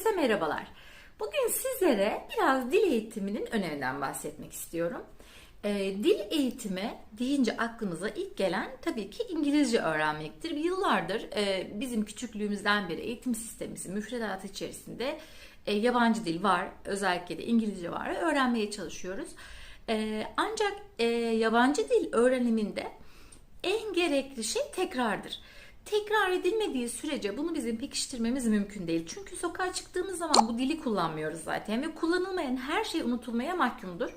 Herkese merhabalar. Bugün sizlere biraz dil eğitiminin öneminden bahsetmek istiyorum. Ee, dil eğitimi deyince aklımıza ilk gelen tabii ki İngilizce öğrenmektir. Yıllardır e, bizim küçüklüğümüzden beri eğitim sistemimizin müfredatı içerisinde e, yabancı dil var, özellikle de İngilizce var öğrenmeye çalışıyoruz. E, ancak e, yabancı dil öğreniminde en gerekli şey tekrardır. Tekrar edilmediği sürece bunu bizim pekiştirmemiz mümkün değil. Çünkü sokağa çıktığımız zaman bu dili kullanmıyoruz zaten ve kullanılmayan her şey unutulmaya mahkumdur.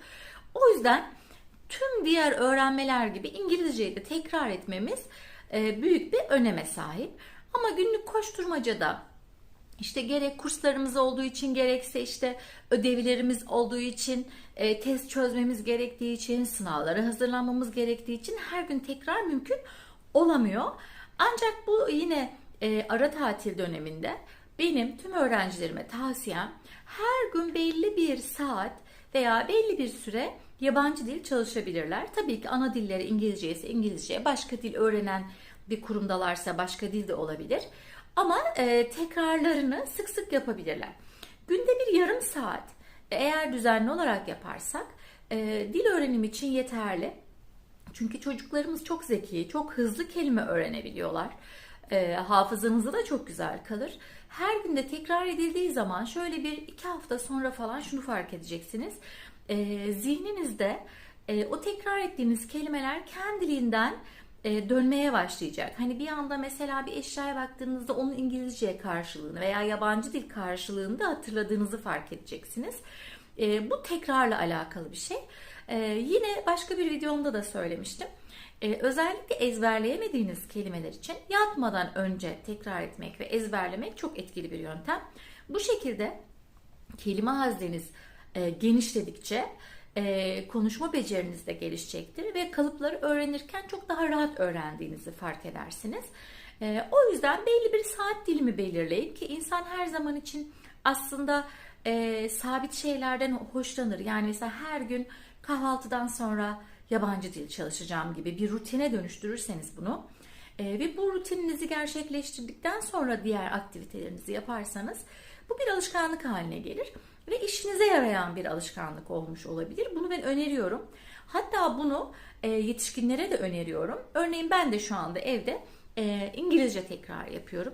O yüzden tüm diğer öğrenmeler gibi İngilizceyi de tekrar etmemiz e, büyük bir öneme sahip. Ama günlük koşturmacada işte gerek kurslarımız olduğu için gerekse işte ödevlerimiz olduğu için e, test çözmemiz gerektiği için sınavlara hazırlanmamız gerektiği için her gün tekrar mümkün olamıyor. Ancak bu yine e, ara tatil döneminde benim tüm öğrencilerime tavsiyem her gün belli bir saat veya belli bir süre yabancı dil çalışabilirler. Tabii ki ana dilleri İngilizce ise İngilizce, başka dil öğrenen bir kurumdalarsa başka dil de olabilir. Ama e, tekrarlarını sık sık yapabilirler. Günde bir yarım saat eğer düzenli olarak yaparsak e, dil öğrenimi için yeterli. Çünkü çocuklarımız çok zeki, çok hızlı kelime öğrenebiliyorlar. E, hafızanızda da çok güzel kalır. Her günde tekrar edildiği zaman şöyle bir iki hafta sonra falan şunu fark edeceksiniz. E, zihninizde e, o tekrar ettiğiniz kelimeler kendiliğinden e, dönmeye başlayacak. Hani bir anda mesela bir eşyaya baktığınızda onun İngilizce karşılığını veya yabancı dil karşılığını da hatırladığınızı fark edeceksiniz. E, bu tekrarla alakalı bir şey. E, yine başka bir videomda da söylemiştim. E, özellikle ezberleyemediğiniz kelimeler için yatmadan önce tekrar etmek ve ezberlemek çok etkili bir yöntem. Bu şekilde kelime hazneniz e, genişledikçe e, konuşma beceriniz de gelişecektir ve kalıpları öğrenirken çok daha rahat öğrendiğinizi fark edersiniz. E, o yüzden belli bir saat dilimi belirleyin ki insan her zaman için aslında e, sabit şeylerden hoşlanır. Yani mesela her gün kahvaltıdan sonra yabancı dil çalışacağım gibi bir rutine dönüştürürseniz bunu e, ve bu rutininizi gerçekleştirdikten sonra diğer aktivitelerinizi yaparsanız bu bir alışkanlık haline gelir ve işinize yarayan bir alışkanlık olmuş olabilir. Bunu ben öneriyorum. Hatta bunu e, yetişkinlere de öneriyorum. Örneğin ben de şu anda evde e, İngilizce tekrar yapıyorum.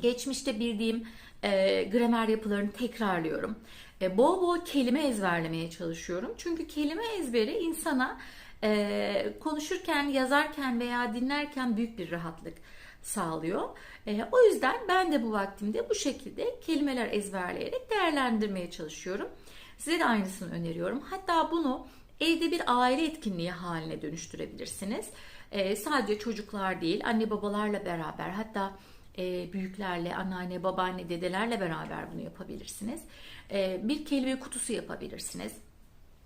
Geçmişte bildiğim e, gramer yapılarını tekrarlıyorum. E, bol bol kelime ezberlemeye çalışıyorum. Çünkü kelime ezberi insana e, konuşurken, yazarken veya dinlerken büyük bir rahatlık sağlıyor. E, o yüzden ben de bu vaktimde bu şekilde kelimeler ezberleyerek değerlendirmeye çalışıyorum. Size de aynısını öneriyorum. Hatta bunu evde bir aile etkinliği haline dönüştürebilirsiniz. E, sadece çocuklar değil, anne babalarla beraber hatta e, büyüklerle, anneanne, babaanne, dedelerle beraber bunu yapabilirsiniz. E, bir kelime kutusu yapabilirsiniz.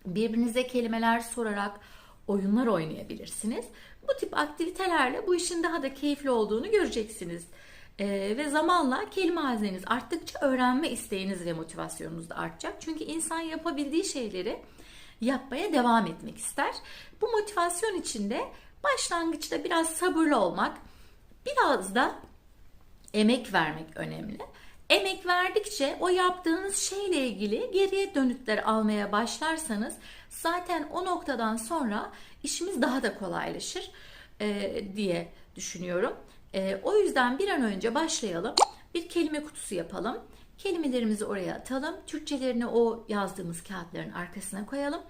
Birbirinize kelimeler sorarak oyunlar oynayabilirsiniz. Bu tip aktivitelerle bu işin daha da keyifli olduğunu göreceksiniz. Ee, ve zamanla kelime hazneniz arttıkça öğrenme isteğiniz ve motivasyonunuz da artacak. Çünkü insan yapabildiği şeyleri yapmaya devam etmek ister. Bu motivasyon içinde başlangıçta biraz sabırlı olmak, biraz da emek vermek önemli. Emek verdikçe o yaptığınız şeyle ilgili geriye dönütler almaya başlarsanız zaten o noktadan sonra işimiz daha da kolaylaşır e, diye düşünüyorum. E, o yüzden bir an önce başlayalım. Bir kelime kutusu yapalım. Kelimelerimizi oraya atalım. Türkçelerini o yazdığımız kağıtların arkasına koyalım.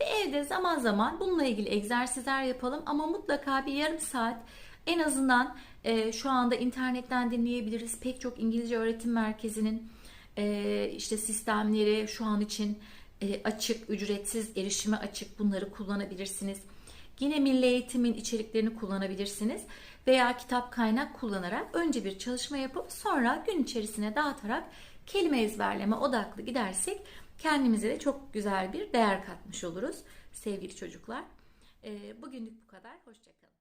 Ve evde zaman zaman bununla ilgili egzersizler yapalım. Ama mutlaka bir yarım saat en azından e, şu anda internetten dinleyebiliriz. Pek çok İngilizce öğretim merkezinin e, işte sistemleri şu an için e, açık, ücretsiz, erişime açık. Bunları kullanabilirsiniz. Yine milli eğitimin içeriklerini kullanabilirsiniz veya kitap kaynak kullanarak önce bir çalışma yapıp sonra gün içerisine dağıtarak kelime ezberleme odaklı gidersek kendimize de çok güzel bir değer katmış oluruz sevgili çocuklar. E, bugünlük bu kadar. Hoşçakalın.